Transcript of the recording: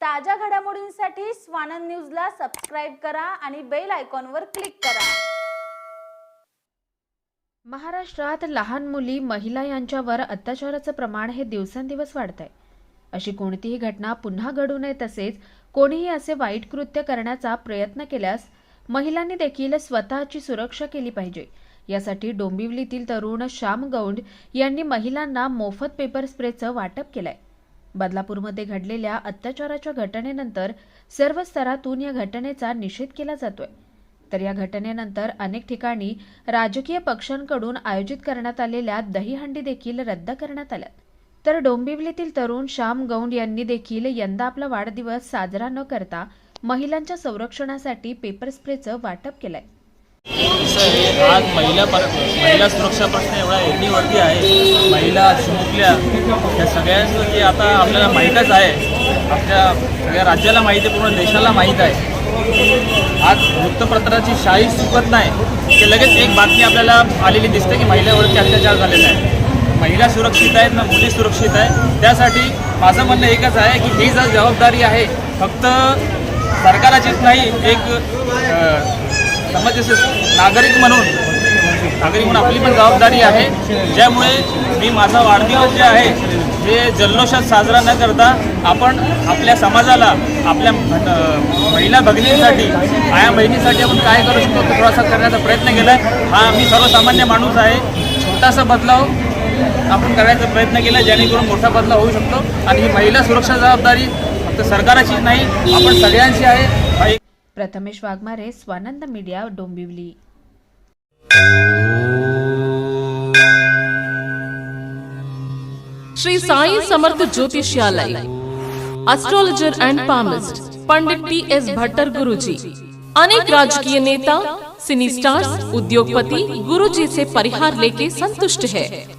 ताज्या घडामोडींसाठी स्वानंद न्यूजला सबस्क्राईब करा आणि बेल आयकॉनवर क्लिक करा. महाराष्ट्रात लहान मुली महिला यांच्यावर अत्याचाराचं प्रमाण हे दिवसेंदिवस वाढत आहे अशी कोणतीही घटना पुन्हा घडू नये तसेच कोणीही असे वाईट कृत्य करण्याचा प्रयत्न केल्यास महिलांनी देखील स्वतःची सुरक्षा केली पाहिजे. यासाठी डोंबिवलीतील तरुण श्याम गौंड यांनी महिलांना मोफत पेपर स्प्रेचं वाटप केलंय. बदलापूरमध्ये घडलेल्या अत्याचाराच्या घटनेनंतर सर्व स्तरातून या घटनेचा निषेध केला जातोय. तर या घटनेनंतर अनेक ठिकाणी राजकीय पक्षांकडून आयोजित करण्यात आलेल्या दहीहंडी देखील रद्द करण्यात आल्या तर डोंबिवलीतील तरुण श्याम गौंड यांनी देखील यंदा आपला वाढदिवस साजरा न करता महिलांच्या संरक्षणासाठी पेपर स्प्रेचं वाटप केलंय. आहे आज महिला पर महिला सुरक्षा प्रश्न एवढा एरणीवरती आहे. महिला चिमुकल्या या सगळ्यांचं जे आता आपल्याला माहीतच आहे. आपल्या सगळ्या राज्याला माहीत आहे पूर्ण देशाला माहीत आहे. आज वृत्तपत्राची शाही चुकत नाही. की लगेच एक बातमी आपल्याला आलेली दिसते की महिलावरती अत्याचार झालेला आहे. महिला सुरक्षित आहेत ना मुली सुरक्षित आहे त्यासाठी माझं म्हणणं एकच आहे की ही जर जबाबदारी आहे. फक्त सरकाराचीच नाही एक समाजाचे नागरिक म्हणून नागरिक म्हणून आपली पण जबाबदारी आहे. ज्यामुळे मी माझा वाढदिवस जे आहे हे जल्लोषात साजरा न करता आपण आपल्या समाजाला आपल्या महिला भगिनींसाठी आया बहिणीसाठी आपण काय करू शकतो तो थोडासा करण्याचा प्रयत्न केला आहे हा मी सर्वसामान्य माणूस आहे. छोटासा बदलाव आपण करायचा प्रयत्न केला जेणेकरून मोठा बदलाव होऊ शकतो. आणि ही महिला सुरक्षा जबाबदारी फक्त सरकाराची नाही आपण सगळ्यांची आहे. Prathamesh Waghmare Swanand media, Dombivli. Shri Sai Samarth ज्योतिषालय astrologer and palmist Pandit T S Bhattar गुरुजी, अनेक राजकीय नेता सिनी स्टार्स उद्योगपति गुरुजी से परिहार लेके संतुष्ट है।